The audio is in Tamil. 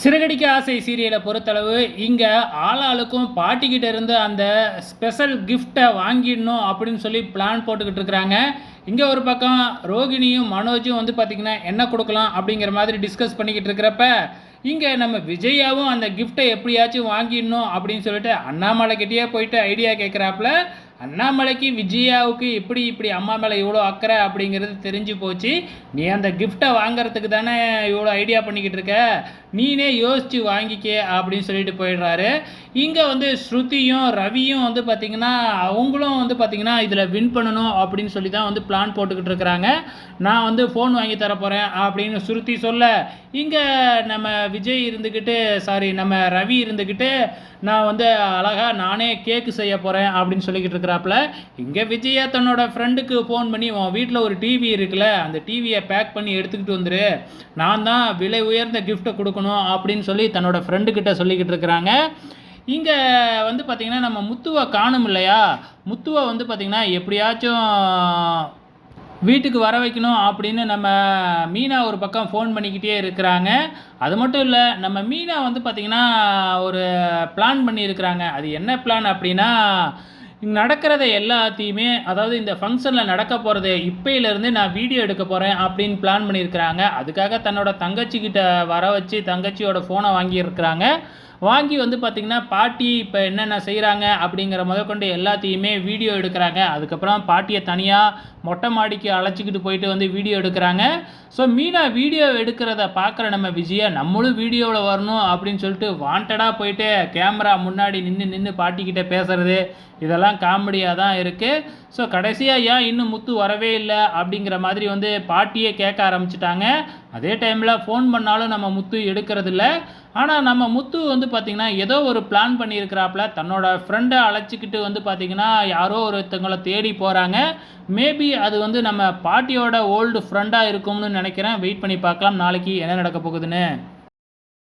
சிறகடிக்க ஆசை சீரியலை பொறுத்தளவு இங்கே ஆளாளுக்கும் பாட்டிக்கிட்ட இருந்து அந்த ஸ்பெஷல் கிஃப்டை வாங்கிடணும் அப்படின்னு சொல்லி பிளான் போட்டுக்கிட்டு இருக்கிறாங்க. இங்கே ஒரு பக்கம் ரோகிணியும் மனோஜும் வந்து பார்த்திங்கன்னா என்ன கொடுக்கலாம்? அப்படிங்கிற மாதிரி டிஸ்கஸ் பண்ணிக்கிட்டு இருக்கிறப்ப இங்கே நம்ம விஜயாவும் அந்த கிஃப்ட்டை எப்படியாச்சும் வாங்கிடணும் அப்படின்னு சொல்லிட்டு அண்ணாமலை கிட்டேயே போயிட்டு ஐடியா கேட்குறாப்புல அண்ணாமலைக்கு விஜயாவுக்கு எப்படி இப்படி அம்மா மேலே இவ்வளோ அக்கறை அப்படிங்கிறது தெரிஞ்சு போச்சு. நீ அந்த கிஃப்ட்டை வாங்குறதுக்கு தானே இவ்வளோ ஐடியா பண்ணிக்கிட்டு இருக்க? நீனே யோசித்து வாங்கிக்க அப்படின்னு சொல்லிட்டு போயிடுறாரு. இங்கே வந்து ஸ்ருதியும் ரவியும் வந்து பார்த்திங்கன்னா அவங்களும் வந்து பார்த்திங்கன்னா இதில் வின் பண்ணணும் அப்படின்னு சொல்லி தான் வந்து பிளான் போட்டுக்கிட்டு இருக்கிறாங்க. நான் வந்து ஃபோன் வாங்கி தர போகிறேன் அப்படின்னு ஸ்ருதி சொல்ல இங்கே நம்ம விஜய் இருந்துக்கிட்டு சாரி நம்ம ரவி இருந்துக்கிட்டு நான் வந்து அழகாக நானே கேக்கு செய்ய போகிறேன் அப்படின்னு சொல்லிக்கிட்டு இருக்கிறாப்புல இங்கே விஜயா தன்னோட ஃப்ரெண்டுக்கு ஃபோன் பண்ணி உன் வீட்டில் ஒரு டிவி இருக்குல்ல அந்த டிவியை பேக் பண்ணி எடுத்துக்கிட்டு வந்துரு. நான் தான் விலை உயர்ந்த கிஃப்ட்டை கொடுக்கணும் அப்படின்னு சொல்லி தன்னோட ஃப்ரெண்டுக்கிட்ட சொல்லிக்கிட்டு இருக்கிறாங்க. இங்கே வந்து பார்த்திங்கன்னா நம்ம முத்துவை காணும் இல்லையா முத்துவை வந்து பார்த்திங்கன்னா எப்படியாச்சும் வீட்டுக்கு வர வைக்கணும் அப்படின்னு நம்ம மீனா ஒரு பக்கம் ஃபோன் பண்ணிக்கிட்டே இருக்கிறாங்க. அது மட்டும் இல்லை நம்ம மீனா வந்து பார்த்திங்கன்னா ஒரு பிளான் பண்ணியிருக்கிறாங்க. அது என்ன பிளான் அப்படின்னா நடக்கிறத எல்லாத்தையுமே அதாவது இந்த ஃபங்க்ஷனில் நடக்க போகிறது இப்பையிலேருந்து நான் வீடியோ எடுக்க போகிறேன் அப்படின்னு பிளான் பண்ணியிருக்கிறாங்க. அதுக்காக தன்னோட தங்கச்சிக்கிட்ட வர வச்சு தங்கச்சியோட ஃபோனை வாங்கியிருக்கிறாங்க. வாங்கி வந்து பார்த்திங்கன்னா பாட்டி இப்போ என்னென்ன செய்கிறாங்க அப்படிங்கிற முதற்கொண்டு எல்லாத்தையுமே வீடியோ எடுக்கிறாங்க. அதுக்கப்புறம் பாட்டியை தனியாக மொட்டை மாடிக்கு அழைச்சிக்கிட்டு போயிட்டு வந்து வீடியோ எடுக்கிறாங்க. ஸோ மீனா வீடியோ எடுக்கிறத பார்க்குற நம்ம விஜயா நம்மளும் வீடியோவில் வரணும் அப்படின்னு சொல்லிட்டு வாண்டடாக போயிட்டு கேமரா முன்னாடி நின்று நின்று பாட்டிக்கிட்ட பேசுகிறது இதெல்லாம் காமெடியாக தான் இருக்குது ஸோ கடைசியாக ஏன் இன்னும் முத்து வரவே இல்லை அப்படிங்கிற மாதிரி வந்து பாட்டியே கேட்க ஆரம்பிச்சிட்டாங்க. அதே டைமில் ஃபோன் பண்ணாலும் நம்ம முத்து எடுக்கிறதில்ல. ஆனால் நம்ம முத்து வந்து பார்த்திங்கன்னா ஏதோ ஒரு பிளான் பண்ணியிருக்கிறாப்புல. தன்னோட ஃப்ரெண்டை அழைச்சிக்கிட்டு வந்து பார்த்திங்கன்னா யாரோ ஒருத்தங்களை தேடி போகிறாங்க மேபி அது வந்து நம்ம பாட்டியோட ஓல்டு ஃப்ரெண்டாக இருக்கும்னு நினைக்கிறேன். வெயிட் பண்ணி பார்க்கலாம். நாளைக்கு என்ன நடக்க போகுதுன்னு.